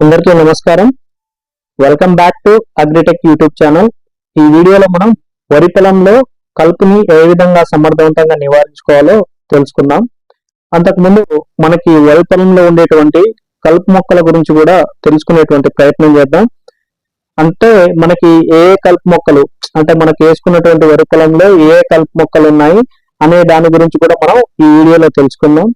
అందరికీ నమస్కారం. Welcome back to Agritech YouTube channel ఈ వీడియోలో మనం వరి పొలంలో కలుపుని ఏ విధంగా సమర్థవంతంగా నివారించుకోవాలో తెలుసుకుందాం. అంతకుముందు మనకి వరి పొలంలో ఉండేటువంటి కలుపు మొక్కల గురించి కూడా తెలుసుకునేటువంటి ప్రయత్నం చేద్దాం. అంటే మనకి ఏ కలుపు మొక్కలు అంటే మనకి వేసుకున్నటువంటి వరి పొలంలో ఏ కలుపు మొక్కలు ఉన్నాయి అనే దాని గురించి కూడా మనం ఈ వీడియోలో తెలుసుకుందాం.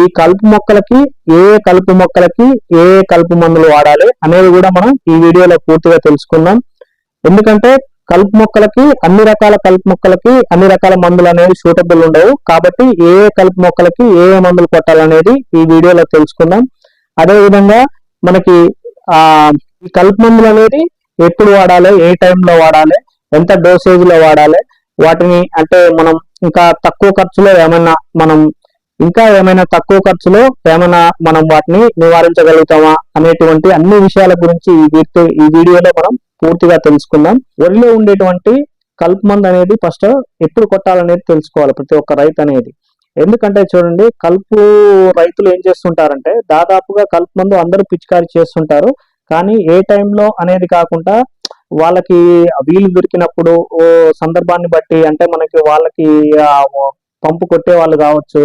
ఈ కలుపు మొక్కలకి ఏ కలుపు మొక్కలకి ఏ కలుపు మందులు వాడాలి అనేది కూడా మనం ఈ వీడియోలో పూర్తిగా తెలుసుకుందాం. ఎందుకంటే కలుపు మొక్కలకి అన్ని రకాల కలుపు మొక్కలకి అన్ని రకాల మందులు అనేవి సూటబుల్ ఉండవు. కాబట్టి ఏ కలుపు మొక్కలకి ఏ ఏ మందులు కొట్టాలనేది ఈ వీడియోలో తెలుసుకుందాం. అదే విధంగా మనకి ఆ ఈ కలుపు మందులు అనేది ఎప్పుడు వాడాలి ఏ టైంలో వాడాలి ఎంత డోసేజ్లో వాడాలి వాటిని అంటే మనం ఇంకా తక్కువ ఖర్చులో ఏమైనా మనం ఇంకా ఏమైనా తక్కువ ఖర్చులో ఏమైనా మనం వాటిని నివారించగలుగుతామా అనేటువంటి అన్ని విషయాల గురించి ఈ వీడియో ఈ వీడియోలో మనం పూర్తిగా తెలుసుకుందాం. వరిలో ఉండేటువంటి కల్ప్ మందు అనేది ఫస్ట్ ఎప్పుడు కొట్టాలనేది తెలుసుకోవాలి ప్రతి ఒక్క రైతు అనేది. ఎందుకంటే చూడండి కలుపు రైతులు ఏం చేస్తుంటారంటే దాదాపుగా కలుపు మందు అందరూ పిచికారీ చేస్తుంటారు. కానీ ఏ టైంలో అనేది కాకుండా వాళ్ళకి వీలు దొరికినప్పుడు ఓ సందర్భాన్ని బట్టి అంటే మనకి వాళ్ళకి పంపు కొట్టే వాళ్ళు కావచ్చు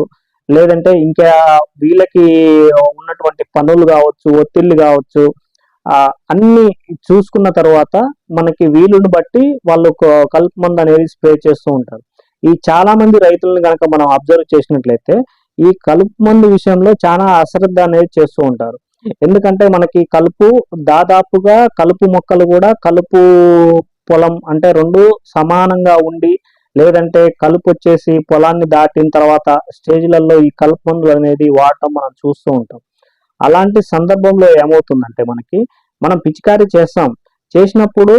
లేదంటే ఇంకా వీళ్ళకి ఉన్నటువంటి పనులు కావచ్చు ఒత్తిళ్ళు కావచ్చు ఆ అన్ని చూసుకున్న తర్వాత మనకి వీలుని బట్టి వాళ్ళు కలుపు మందు అనేది స్ప్రే చేస్తూ ఉంటారు. ఈ చాలా మంది రైతులను కనుక మనం అబ్జర్వ్ చేసినట్లయితే ఈ కలుపు మందు విషయంలో చాలా అశ్రద్ధ అనేది చేస్తూ ఉంటారు. ఎందుకంటే మనకి కలుపు దాదాపుగా కలుపు మొక్కలు కూడా కలుపు పొలం అంటే రెండు సమానంగా ఉండి లేదంటే కలుపు వచ్చేసి పొలాన్ని దాటిన తర్వాత స్టేజ్లలో ఈ కలుపు మందులు అనేది వాడటం మనం చూస్తూ ఉంటాం. అలాంటి సందర్భంలో ఏమవుతుందంటే మనకి మనం పిచికారీ చేస్తాం. చేసినప్పుడు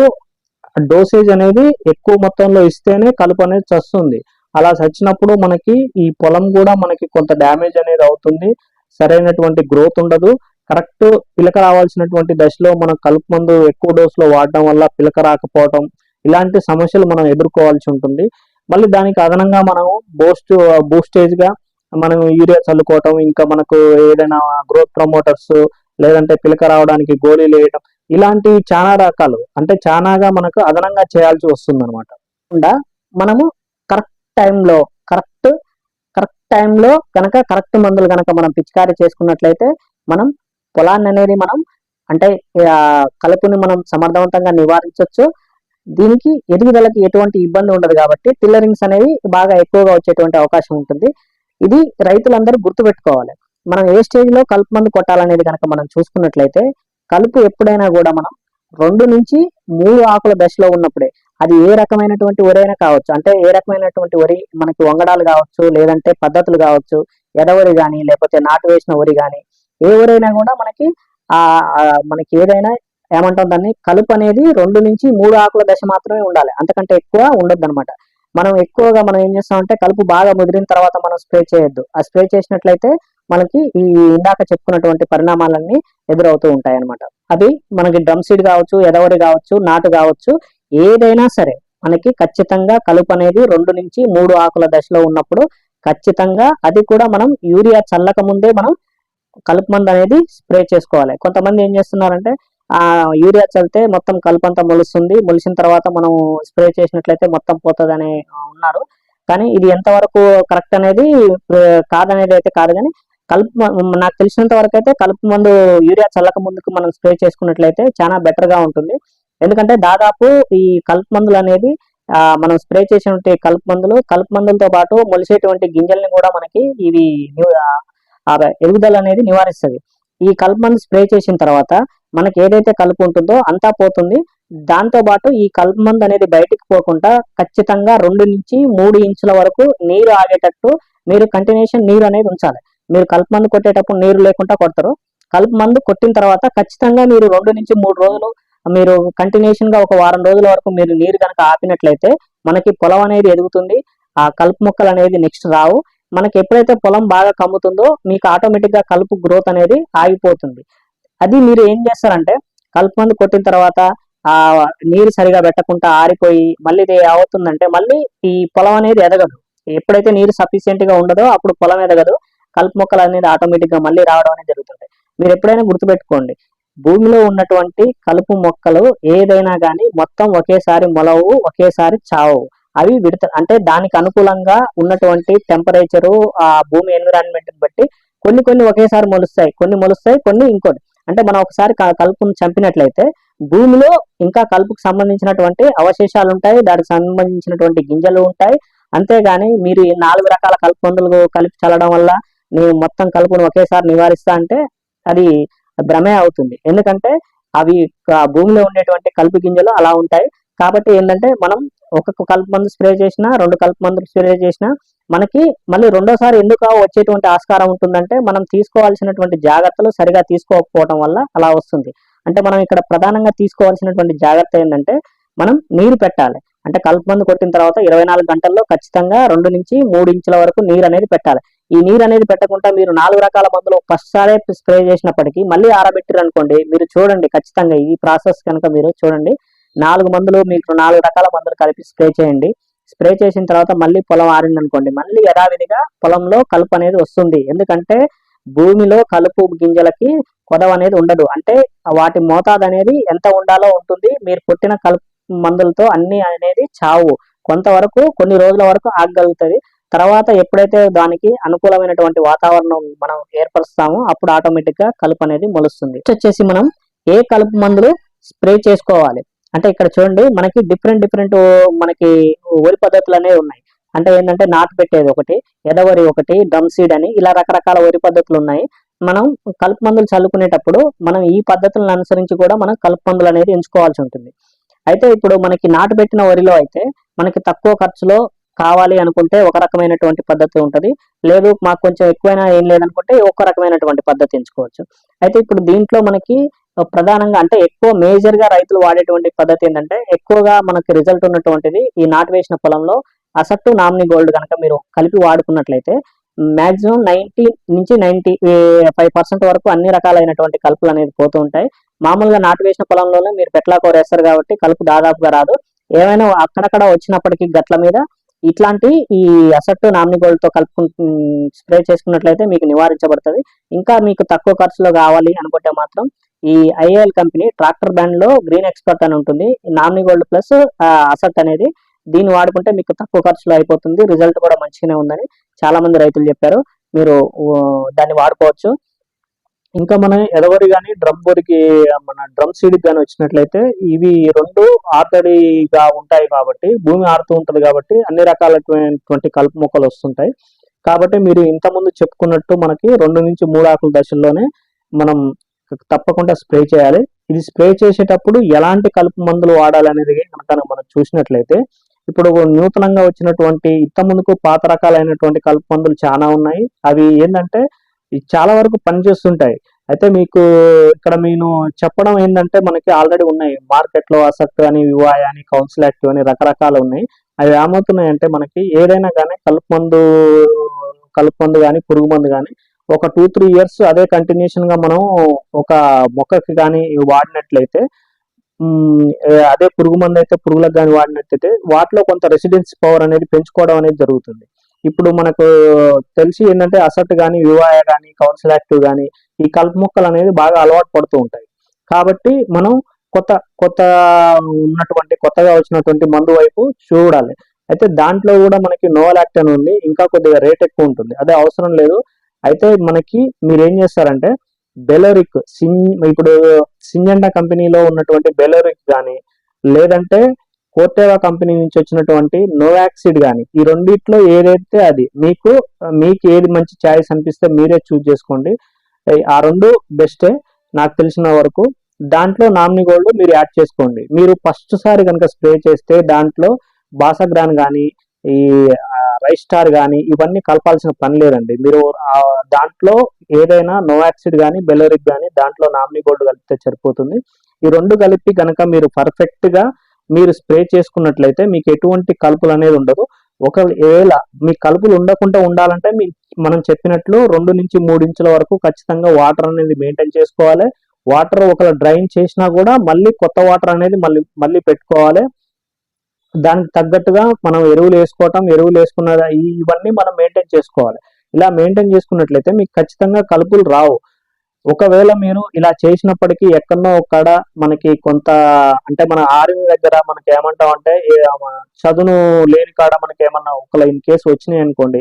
డోసేజ్ అనేది ఎక్కువ మొత్తంలో ఇస్తేనే కలుపు అనేది చస్తుంది. అలా చచ్చినప్పుడు మనకి ఈ పొలం కూడా మనకి కొంత డ్యామేజ్ అనేది అవుతుంది. సరైనటువంటి గ్రోత్ ఉండదు. కరెక్ట్ పిలక రావాల్సినటువంటి దశలో మనం కలుపు మందు ఎక్కువ డోసులో వాడడం వల్ల పిలక రాకపోవడం ఇలాంటి సమస్యలు మనం ఎదుర్కోవాల్సి ఉంటుంది. మళ్ళీ దానికి అదనంగా మనం బూస్ట్ బూస్టేజ్గా మనం యూరియా చల్లుకోవటం ఇంకా మనకు ఏదైనా గ్రోత్ ప్రమోటర్స్ లేదంటే పిలక రావడానికి గోళీలు వేయడం ఇలాంటివి చాలా రకాలు అంటే చాలాగా మనకు అదనంగా చేయాల్సి వస్తుంది అనమాట మనము కరెక్ట్ టైంలో కరెక్ట్ కరెక్ట్ టైంలో కనుక కరెక్ట్ మందులు కనుక మనం పిచికారీ చేసుకున్నట్లయితే మనం పొలాన్ని అనేది మనం అంటే కలుపుని మనం సమర్థవంతంగా నివారించవచ్చు దీనికి ఎదుగుదలకి ఎటువంటి ఇబ్బంది ఉండదు కాబట్టి టిల్లరింగ్స్ అనేవి బాగా ఎక్కువగా వచ్చేటువంటి అవకాశం ఉంటుంది. ఇది రైతులందరూ గుర్తుపెట్టుకోవాలి. మనం ఏ స్టేజ్లో కలుపు మందు కొట్టాలనేది కనుక మనం చూసుకున్నట్లయితే కలుపు ఎప్పుడైనా కూడా మనం రెండు నుంచి మూడు ఆకుల దశలో ఉన్నప్పుడే అది ఏ రకమైనటువంటి వరి అయినా కావచ్చు. అంటే ఏ రకమైనటువంటి వరి మనకి వంగడాలు కావచ్చు లేదంటే పద్ధతులు కావచ్చు ఎడవరి కానీ లేకపోతే నాటు వేసిన వరి కానీ ఏ వరైనా కూడా మనకి ఆ మనకి ఏదైనా ఏమంటాం దాన్ని? కలుపు అనేది రెండు నుంచి మూడు ఆకుల దశ మాత్రమే ఉండాలి. అంతకంటే ఎక్కువ ఉండొద్దు అనమాట మనం ఎక్కువగా మనం ఏం చేస్తామంటే కలుపు బాగా ముదిరిన తర్వాత మనం స్ప్రే చేయొద్దు. ఆ స్ప్రే చేసినట్లయితే మనకి ఈ ఇందాక చెప్పుకున్నటువంటి పరిణామాలన్నీ ఎదురవుతూ ఉంటాయి అన్నమాట అది మనకి డ్రమ్ సీడ్ కావచ్చు ఎదవరి కావచ్చు నాటు కావచ్చు ఏదైనా సరే మనకి ఖచ్చితంగా కలుపు అనేది రెండు నుంచి మూడు ఆకుల దశలో ఉన్నప్పుడు ఖచ్చితంగా అది కూడా మనం యూరియా చల్లక ముందే మనం కలుపు మందు అనేది స్ప్రే చేసుకోవాలి. కొంతమంది ఏం చేస్తున్నారంటే ఆ యూరియా చల్లితే మొత్తం కలుపు అంతా మొలుస్తుంది. మొలిసిన తర్వాత మనం స్ప్రే చేసినట్లయితే మొత్తం పోతుంది అని ఉన్నారు. కానీ ఇది ఎంతవరకు కరెక్ట్ అనేది కాదనేది అయితే కాదు కానీ కలుపు నాకు తెలిసినంత వరకు అయితే కలుపు మందు యూరియా చల్లక ముందుకు మనం స్ప్రే చేసుకున్నట్లయితే చాలా బెటర్గా ఉంటుంది. ఎందుకంటే దాదాపు ఈ కలుపు మందులు అనేది మనం స్ప్రే చేసినటువంటి కలుపు మందులు కలుపు మందులతో పాటు మొలిసేటువంటి గింజల్ని కూడా మనకి ఇవి ఎదుగుదల అనేది నివారిస్తుంది. ఈ కలుపు మందు స్ప్రే చేసిన తర్వాత మనకి ఏదైతే కలుపు ఉంటుందో అంతా పోతుంది. దాంతో పాటు ఈ కలుపు మందు అనేది బయటికి పోకుండా ఖచ్చితంగా రెండు నుంచి మూడు ఇంచుల వరకు నీరు ఆగేటట్టు మీరు కంటిన్యూషన్ నీరు అనేది ఉంచాలి. మీరు కలుపు మందు కొట్టేటప్పుడు నీరు లేకుండా కొడతారు. కలుపు మందు కొట్టిన తర్వాత ఖచ్చితంగా మీరు రెండు నుంచి మూడు రోజులు మీరు కంటిన్యూషన్గా ఒక వారం రోజుల వరకు మీరు నీరు కనుక ఆపినట్లయితే మనకి పొలం అనేది ఎదుగుతుంది. ఆ కలుపు మొక్కలు అనేది నెక్స్ట్ రావు. మనకి ఎప్పుడైతే పొలం బాగా కమ్ముతుందో మీకు ఆటోమేటిక్గా కలుపు గ్రోత్ అనేది ఆగిపోతుంది. అది మీరు ఏం చేస్తారంటే కలుపు మందు కొట్టిన తర్వాత ఆ నీరు సరిగా పెట్టకుండా ఆరిపోయి మళ్ళీ ఇది అవుతుందంటే మళ్ళీ ఈ పొలం అనేది ఎదగదు. ఎప్పుడైతే నీరు సఫిషియెంట్గా ఉండదో అప్పుడు పొలం ఎదగదు. కలుపు మొక్కలు అనేది ఆటోమేటిక్గా మళ్ళీ రావడం అనేది జరుగుతుంది. మీరు ఎప్పుడైనా గుర్తుపెట్టుకోండి భూమిలో ఉన్నటువంటి కలుపు మొక్కలు ఏదైనా కానీ మొత్తం ఒకేసారి మొలవు ఒకేసారి చావు. అవి విడత అంటే దానికి అనుకూలంగా ఉన్నటువంటి టెంపరేచరు ఆ భూమి ఎన్విరాన్మెంట్ బట్టి కొన్ని కొన్ని ఒకేసారి మొలుస్తాయి కొన్ని మొలుస్తాయి కొన్ని ఇంకోటి. అంటే మనం ఒకసారి కలుపును చంపినట్లయితే భూమిలో ఇంకా కలుపుకు సంబంధించినటువంటి అవశేషాలు ఉంటాయి దానికి సంబంధించినటువంటి గింజలు ఉంటాయి. అంతేగాని మీరు నాలుగు రకాల కలుపు మందులు కలిపి చల్లడం వల్ల నేను మొత్తం కలుపును ఒకేసారి నివారిస్తా అంటే అది భ్రమే అవుతుంది. ఎందుకంటే అవి భూమిలో ఉండేటువంటి కలుపు గింజలు అలా ఉంటాయి. కాబట్టి ఏంటంటే మనం ఒక్కొక్క కలుపు మందు స్ప్రే చేసినా రెండు కలుపు మందులు స్ప్రే చేసినా మనకి మళ్ళీ రెండోసారి ఎందుకు వచ్చేటువంటి ఆస్కారం ఉంటుందంటే మనం తీసుకోవాల్సినటువంటి జాగ్రత్తలు సరిగా తీసుకోకపోవడం వల్ల అలా వస్తుంది. అంటే మనం ఇక్కడ ప్రధానంగా తీసుకోవాల్సినటువంటి జాగ్రత్త ఏంటంటే మనం నీరు పెట్టాలి. అంటే కలుపు మందు కొట్టిన తర్వాత ఇరవై నాలుగు గంటల్లో ఖచ్చితంగా రెండు నుంచి మూడు ఇంచుల వరకు నీరు అనేది పెట్టాలి. ఈ నీరు అనేది పెట్టకుండా మీరు నాలుగు రకాల మందులు ఫస్ట్ సారే స్ప్రే చేసినప్పటికీ మళ్ళీ ఆరబెట్టారు అనుకోండి మీరు చూడండి ఖచ్చితంగా ఈ ప్రాసెస్ కనుక మీరు చూడండి నాలుగు మందులు మీకు నాలుగు రకాల మందులు కలిపి స్ప్రే చేయండి. స్ప్రే చేసిన తర్వాత మళ్ళీ పొలం ఆరింది అనుకోండి. మళ్ళీ యథావిధిగా పొలంలో కలుపు అనేది వస్తుంది. ఎందుకంటే భూమిలో కలుపు గింజలకి కొదవ అనేది ఉండదు. అంటే వాటి మోతాదు అనేది ఎంత ఉండాలో ఉంటుంది. మీరు పుట్టిన కలుపు మందులతో అన్ని అనేది చావు. కొంతవరకు కొన్ని రోజుల వరకు ఆగగలుగుతుంది. తర్వాత ఎప్పుడైతే దానికి అనుకూలమైనటువంటి వాతావరణం మనం ఏర్పరుస్తామో అప్పుడు ఆటోమేటిక్గా కలుపు అనేది మొలుస్తుంది. వచ్చేసి మనం ఏ కలుపు మందులు స్ప్రే చేసుకోవాలి? అంటే ఇక్కడ చూడండి మనకి డిఫరెంట్ డిఫరెంట్ మనకి వరి పద్ధతులు అనేవి ఉన్నాయి. అంటే ఏంటంటే నాటు పెట్టేది ఒకటి ఎదవరి ఒకటి డ్రమ్ సీడ్ అని ఇలా రకరకాల వరి పద్ధతులు ఉన్నాయి. మనం కలుపు మందులు చల్లుకునేటప్పుడు మనం ఈ పద్ధతులను అనుసరించి కూడా మనం కలుపు మందులు అనేది ఎంచుకోవాల్సి ఉంటుంది. అయితే ఇప్పుడు మనకి నాటు పెట్టిన వరిలో అయితే మనకి తక్కువ ఖర్చులో కావాలి అనుకుంటే ఒక రకమైనటువంటి పద్ధతి ఉంటుంది. లేదు మాకు కొంచెం ఎక్కువైనా ఏం లేదనుకుంటే ఒక రకమైనటువంటి పద్ధతి ఎంచుకోవచ్చు. అయితే ఇప్పుడు దీంట్లో మనకి ప్రధానంగా అంటే ఎక్కువ మేజర్గా రైతులు వాడేటువంటి పద్ధతి ఏంటంటే ఎక్కువగా మనకి రిజల్ట్ ఉన్నటువంటిది ఈ నాటు వేసిన పొలంలో అసట్టు నామినీ గోల్డ్ కనుక మీరు కలిపి వాడుకున్నట్లయితే మాక్సిమం నైన్టీ నుంచి నైన్టీ ఫైవ్ పర్సెంట్ వరకు అన్ని రకాలైనటువంటి కలుపులు అనేది పోతూ ఉంటాయి. మామూలుగా నాటు వేసిన పొలంలోనే మీరు పెట్లా కోరేస్తారు కాబట్టి కలుపు దాదాపుగా రాదు. ఏమైనా అక్కడక్కడ వచ్చినప్పటికీ గట్ల మీద ఇట్లాంటి ఈ అసట్టు నామినీ గోల్డ్తో స్ప్రే చేసుకున్నట్లయితే మీకు నివారించబడుతుంది. ఇంకా మీకు తక్కువ ఖర్చులో కావాలి అనుకుంటే మాత్రం ఈ ఐఏఎల్ కంపెనీ ట్రాక్టర్ బ్యాండ్లో గ్రీన్ ఎక్స్పర్ట్ అని ఉంటుంది. నామినీ గోల్డ్ ప్లస్ అసట్ అనేది దీన్ని వాడుకుంటే మీకు తక్కువ ఖర్చులో అయిపోతుంది. రిజల్ట్ కూడా మంచిగానే ఉందని చాలా మంది రైతులు చెప్పారు. మీరు దాన్ని వాడుకోవచ్చు. ఇంకా మన ఎదవరి కానీ డ్రమ్ వరికి మన డ్రమ్ సీడ్ కానీ వచ్చినట్లయితే ఇవి రెండు ఆర్తడిగా ఉంటాయి కాబట్టి భూమి ఆరుతూ ఉంటుంది కాబట్టి అన్ని రకాలైనటువంటి కలుపు మొక్కలు వస్తుంటాయి. కాబట్టి మీరు ఇంతకుముందు చెప్పుకున్నట్టు మనకి రెండు నుంచి మూడు ఆకుల దశల్లోనే మనం తప్పకుండా స్ప్రే చేయాలి. ఇది స్ప్రే చేసేటప్పుడు ఎలాంటి కలుపు మందులు వాడాలనేది కనుక మనం చూసినట్లయితే ఇప్పుడు నూతనంగా వచ్చినటువంటి ఇంత ముందుకు పాత రకాలైనటువంటి కలుపు మందులు చాలా ఉన్నాయి. అవి ఏంటంటే చాలా వరకు పనిచేస్తుంటాయి. అయితే మీకు ఇక్కడ నేను చెప్పడం ఏంటంటే మనకి ఆల్రెడీ ఉన్నాయి. మార్కెట్లో అసక్ట్ అని వివాయ్ అని కౌన్సిల్ యాక్టివ్ అని రకరకాలు ఉన్నాయి. అవి ఏమవుతున్నాయంటే మనకి ఏదైనా కానీ కలుపు మందు కలుపు మందు కానీ పురుగు మందు కానీ ఒక టూ త్రీ ఇయర్స్ అదే కంటిన్యూషన్గా మనం ఒక మొక్కకి కానీ వాడినట్లయితే అదే పురుగు మందు అయితే పురుగులకు కానీ వాడినట్లయితే వాటిలో కొంత రెసిడెన్స్ పవర్ అనేది పెంచుకోవడం అనేది జరుగుతుంది. ఇప్పుడు మనకు తెలిసి ఏంటంటే అసట్ కానీ వివాయ కానీ కౌన్సిల్ యాక్టివ్ కానీ ఈ కలుపు మొక్కలు అనేది బాగా అలవాటు పడుతూ ఉంటాయి. కాబట్టి మనం కొత్త కొత్త ఉన్నటువంటి కొత్తగా వచ్చినటువంటి మందు వైపు చూడాలి. అయితే దాంట్లో కూడా మనకి నోవలాక్ట్ అని ఉంది ఇంకా కొద్దిగా రేట్ ఎక్కువ ఉంటుంది. అదే అవసరం లేదు. అయితే మనకి మీరు ఏం చేస్తారంటే బెలోరిక్ సిన్ ఇప్పుడు సింజెండా కంపెనీలో ఉన్నటువంటి బెలోరిక్ కానీ లేదంటే కోర్టేవా కంపెనీ నుంచి వచ్చినటువంటి నోవాక్సిడ్ కానీ ఈ రెండిట్లో ఏదైతే అది మీకు మీకు ఏది మంచి ఛాయిస్ అనిపిస్తే మీరే చూజ్ చేసుకోండి. ఆ రెండు బెస్టే నాకు తెలిసిన వరకు. దాంట్లో నామినీ గోల్డ్ మీరు యాడ్ చేసుకోండి. మీరు ఫస్ట్ సారి కనుక స్ప్రే చేస్తే దాంట్లో బాసగ్రాన్ కానీ ఈ రైస్ స్టార్ కానీ ఇవన్నీ కలపాల్సిన పని లేదండి. మీరు దాంట్లో ఏదైనా నోవాక్సిడ్ కానీ బెలోరిక్ కానీ దాంట్లో నామినీ గోల్డ్ కలిపితే సరిపోతుంది. ఈ రెండు కలిపి కనుక మీరు పర్ఫెక్ట్గా మీరు స్ప్రే చేసుకున్నట్లయితే మీకు ఎటువంటి కలుపులు అనేది ఉండదు ఒకవేళ మీ కలుపులు ఉండకుండా ఉండాలంటే మీ మనం చెప్పినట్లు రెండు నుంచి మూడు ఇంచుల వరకు ఖచ్చితంగా వాటర్ అనేది మెయింటైన్ చేసుకోవాలి. వాటర్ ఒకవేళ డ్రైన్ చేసినా కూడా మళ్ళీ కొత్త వాటర్ అనేది మళ్ళీ మళ్ళీ పెట్టుకోవాలి. దానికి తగ్గట్టుగా మనం ఎరువులు వేసుకోవటం ఎరువులు వేసుకున్న ఇవన్నీ మనం మెయింటైన్ చేసుకోవాలి. ఇలా మెయింటైన్ చేసుకున్నట్లయితే మీకు ఖచ్చితంగా కలుపులు రావు. ఒకవేళ మీరు ఇలా చేసినప్పటికీ ఎక్కడో ఒక్కడ మనకి కొంత అంటే మన ఆర్మీ దగ్గర మనకి ఏమంటాం అంటే చదును లేని కాడ మనకి ఏమన్నా ఒకవేళ ఇన్ కేసు వచ్చినాయి అనుకోండి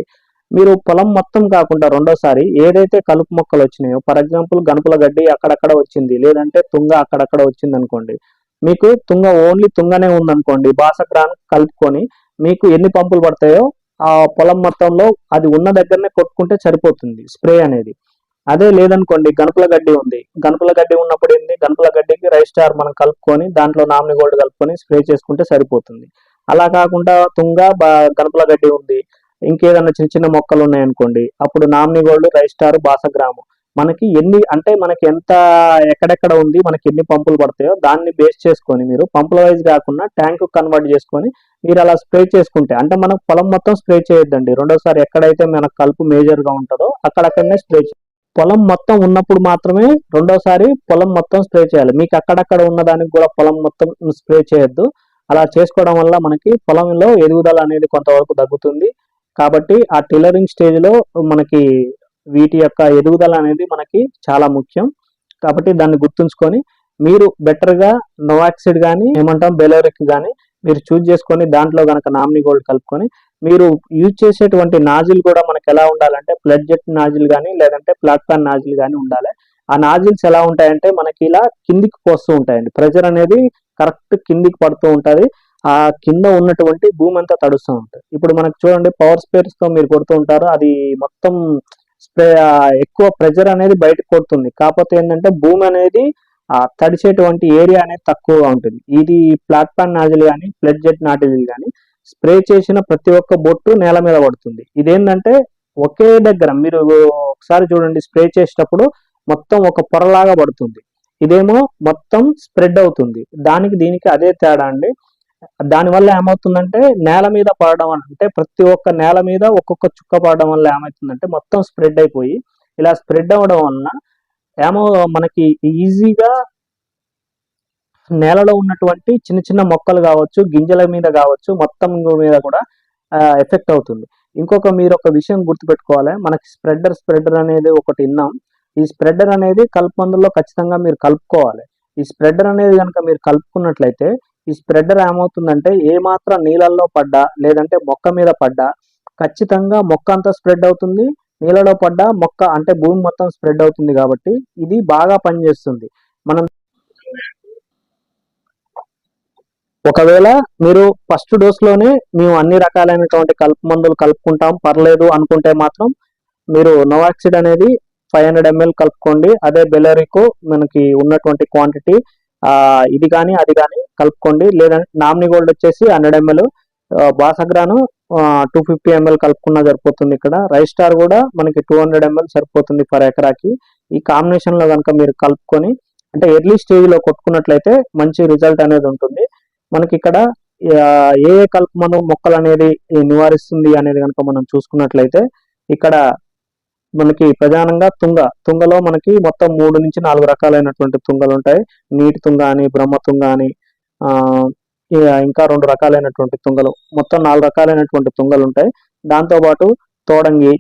మీరు పొలం మొత్తం కాకుండా రెండోసారి ఏదైతే కలుపు మొక్కలు వచ్చినాయో ఫర్ ఎగ్జాంపుల్ గణపుల గడ్డి అక్కడక్కడ వచ్చింది లేదంటే తుంగ అక్కడక్కడ వచ్చింది అనుకోండి మీకు తుంగ ఓన్లీ తుంగనే ఉందనుకోండి బాసగ్రాన్ కలుపుకొని మీకు ఎన్ని పంపులు పడతాయో ఆ పొలం మొత్తంలో అది ఉన్న దగ్గరనే కొట్టుకుంటే సరిపోతుంది స్ప్రే అనేది. అదే లేదనుకోండి గణపుల గడ్డి ఉంది. గణపుల గడ్డి ఉన్నప్పుడు ఏంది? గణపుల గడ్డికి రైస్టార్ మనం కలుపుకొని దాంట్లో నామిని గోల్డ్ కలుపుకొని స్ప్రే చేసుకుంటే సరిపోతుంది. అలా కాకుండా తుంగ బా- గణపుల గడ్డి ఉంది. ఇంకేదన్నా చిన్న చిన్న మొక్కలు ఉన్నాయనుకోండి అప్పుడు నామిని గోల్డ్ రైస్టార్ బాసగ్రాము. మనకి ఎన్ని అంటే మనకి ఎంత ఎక్కడెక్కడ ఉంది మనకి ఎన్ని పంపులు పడతాయో దాన్ని బేస్ చేసుకొని మీరు పంపుల వైజ్ కాకుండా ట్యాంక్ కన్వర్ట్ చేసుకొని మీరు అలా స్ప్రే చేసుకుంటే అంటే మనం పొలం మొత్తం స్ప్రే చేయొద్దండి. రెండోసారి ఎక్కడైతే మనకు కలుపు మేజర్గా ఉంటుందో అక్కడక్కడనే స్ప్రే పొలం మొత్తం ఉన్నప్పుడు మాత్రమే రెండోసారి పొలం మొత్తం స్ప్రే చేయాలి. మీకు అక్కడక్కడ ఉన్న దానికి కూడా పొలం మొత్తం స్ప్రే చేయొద్దు. అలా చేసుకోవడం వల్ల మనకి పొలంలో ఎదుగుదల అనేది కొంతవరకు తగ్గుతుంది. కాబట్టి ఆ టిల్లరింగ్ స్టేజ్లో మనకి వీటి యొక్క ఎదుగుదల అనేది మనకి చాలా ముఖ్యం. కాబట్టి దాన్ని గుర్తుంచుకొని మీరు బెటర్గా నోవాక్సిడ్ కానీ ఏమంటాం బెలోరిక్ కానీ మీరు చూజ్ చేసుకొని దాంట్లో గనక నామినీ గోల్డ్ కలుపుకొని మీరు యూజ్ చేసేటువంటి నాజిల్ కూడా మనకు ఎలా ఉండాలంటే ప్లడ్ జెట్ నాజిల్ కానీ లేదంటే ప్లాట్ఫామ్ నాజిల్ కానీ ఉండాలి. ఆ నాజిల్స్ ఎలా ఉంటాయంటే మనకి ఇలా కిందికి పోస్తూ ఉంటాయండి. ప్రెషర్ అనేది కరెక్ట్ కిందికి పడుతూ ఉంటుంది. ఆ కింద ఉన్నటువంటి భూమి అంతా తడుస్తూ ఉంటుంది. ఇప్పుడు మనకు చూడండి పవర్ స్పేర్స్తో మీరు కొడుతూ ఉంటారు. అది మొత్తం ఎక్కువ ప్రెజర్ అనేది బయట కొడుతుంది. కాకపోతే ఏంటంటే భూమి అనేది ఆ తడిచేటువంటి ఏరియా అనేది తక్కువగా ఉంటుంది. ఇది ఫ్లాట్ పాన్ నాజిల్ కానీ ఫ్లడ్ జెట్ నాటిల్ కానీ స్ప్రే చేసిన ప్రతి ఒక్క బొట్టు నేల మీద పడుతుంది. ఇదేంటంటే ఒకే దగ్గర మీరు ఒకసారి చూడండి స్ప్రే చేసేటప్పుడు మొత్తం ఒక పొరలాగా పడుతుంది. ఇదేమో మొత్తం స్ప్రెడ్ అవుతుంది. దానికి దీనికి అదే తేడా అండి. దానివల్ల ఏమవుతుందంటే నేల మీద పడడం అంటే ప్రతి ఒక్క నేల మీద ఒక్కొక్క చుక్క పడడం వల్ల ఏమవుతుందంటే మొత్తం స్ప్రెడ్ అయిపోయి ఇలా స్ప్రెడ్ అవ్వడం వలన ఏమో మనకి ఈజీగా నేలలో ఉన్నటువంటి చిన్న చిన్న మొక్కలు కావచ్చు గింజల మీద కావచ్చు మొత్తం మీద కూడా ఎఫెక్ట్ అవుతుంది. ఇంకొక మీరు ఒక విషయం గుర్తుపెట్టుకోవాలి. మనకి స్ప్రెడర్ స్ప్రెడర్ అనేది ఒకటి విన్నాం. ఈ స్ప్రెడర్ అనేది కలుపు మందుల్లో ఖచ్చితంగా మీరు కలుపుకోవాలి. ఈ స్ప్రెడర్ అనేది కనుక మీరు కలుపుకున్నట్లయితే ఈ స్ప్రెడర్ ఏమవుతుందంటే ఏ మాత్రం నీళ్ళల్లో పడ్డా లేదంటే మొక్క మీద పడ్డా ఖచ్చితంగా మొక్క అంతా స్ప్రెడ్ అవుతుంది నీళ్ళలో పడ్డా మొక్క అంటే భూమి మొత్తం స్ప్రెడ్ అవుతుంది కాబట్టి ఇది బాగా పనిచేస్తుంది. మనం ఒకవేళ మీరు ఫస్ట్ డోస్లోనే మేము అన్ని రకాలైనటువంటి కలుపు మందులు కలుపుకుంటాం పర్లేదు అనుకుంటే మాత్రం మీరు నోవాక్సిడ్ అనేది ఫైవ్ హండ్రెడ్ ఎంఎల్ కలుపుకోండి. అదే బెలరికు మనకి ఉన్నటువంటి క్వాంటిటీ ఇది కానీ అది కానీ కలుపుకోండి. లేదంటే నామినీ గోల్డ్ వచ్చేసి hundred ML బాసగ్రాను two fifty ML కలుపుకున్నా సరిపోతుంది ఇక్కడ. రైస్టార్ కూడా మనకి టూ హండ్రెడ్ ఎంఎల్ సరిపోతుంది పర్ ఎకరాకి. ఈ కాంబినేషన్లో కనుక మీరు కలుపుకొని అంటే ఎర్లీ స్టేజ్లో కొట్టుకున్నట్లయితే మంచి రిజల్ట్ అనేది ఉంటుంది. మనకి ఇక్కడ ఏ ఏ కలుపు మొక్కలు అనేది నివారిస్తుంది అనేది కనుక మనం చూసుకున్నట్లయితే ఇక్కడ మనకి ప్రధానంగా తుంగ. తుంగలో మనకి మొత్తం మూడు నుంచి నాలుగు రకాలైనటువంటి తుంగలు ఉంటాయి. నీటి తుంగ అని బ్రహ్మ తుంగ అని ఇంకా రెండు రకాలైనటువంటి తుంగలు. మొత్తం నాలుగు రకాలైనటువంటి తుంగలు ఉంటాయి. దాంతో పాటు తోడంగి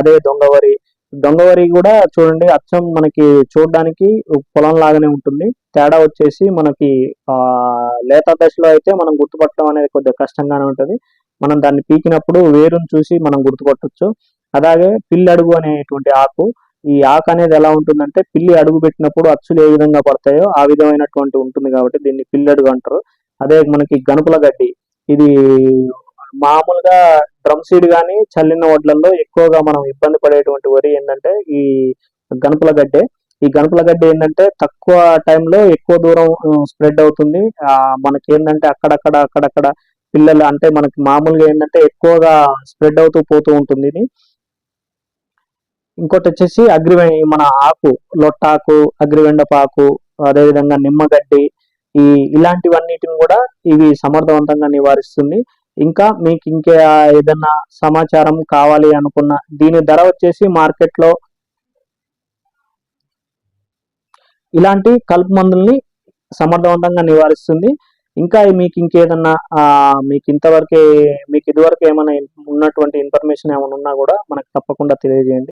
అదే దొంగవరి. దొంగవరి కూడా చూడండి అచ్చం మనకి చూడడానికి పొలం లాగానే ఉంటుంది. తేడా వచ్చేసి మనకి ఆ లేత దశలో అయితే మనం గుర్తుపట్టడం అనేది కొద్దిగా కష్టంగానే ఉంటుంది. మనం దాన్ని పీకినప్పుడు వేరుని చూసి మనం గుర్తుపట్టొచ్చు. అలాగే పిల్లడుగు అనేటువంటి ఆకు ఈ ఆక అనేది ఎలా ఉంటుందంటే పిల్లి అడుగు పెట్టినప్పుడు అచ్చులు ఏ విధంగా పడతాయో ఆ విధమైనటువంటి ఉంటుంది కాబట్టి దీన్ని పిల్లి అడుగు అంటారు. అదే మనకి గణపుల గడ్డి. ఇది మామూలుగా డ్రమ్ సీడ్ కానీ చల్లిన వడ్లల్లో ఎక్కువగా మనం ఇబ్బంది పడేటువంటి వరి ఏంటంటే ఈ గణపుల గడ్డే. ఈ గణపుల గడ్డి ఏంటంటే తక్కువ టైంలో ఎక్కువ దూరం స్ప్రెడ్ అవుతుంది. ఆ మనకి ఏంటంటే అక్కడక్కడ అక్కడక్కడ పిల్లలు అంటే మనకి మామూలుగా ఏంటంటే ఎక్కువగా స్ప్రెడ్ అవుతూ పోతూ ఉంటుంది ఇది. ఇంకోటి వచ్చేసి అగ్రివె మన ఆకు లొట్టాకు అగ్రివెండపాకు అదేవిధంగా నిమ్మగడ్డి ఈ ఇలాంటివన్నిటిని కూడా ఇవి సమర్థవంతంగా నివారిస్తుంది. ఇంకా మీకు ఇంకే ఏదన్నా సమాచారం కావాలి అనుకున్న దీని ధర వచ్చేసి మార్కెట్లో ఇలాంటి కలుపు మందుల్ని సమర్థవంతంగా నివారిస్తుంది. ఇంకా మీకు ఇంకేదన్నా మీకు ఇంతవరకే మీకు ఇదివరకు ఏమైనా ఉన్నటువంటి ఇన్ఫర్మేషన్ ఏమైనా ఉన్నా కూడా మనకు తప్పకుండా తెలియజేయండి.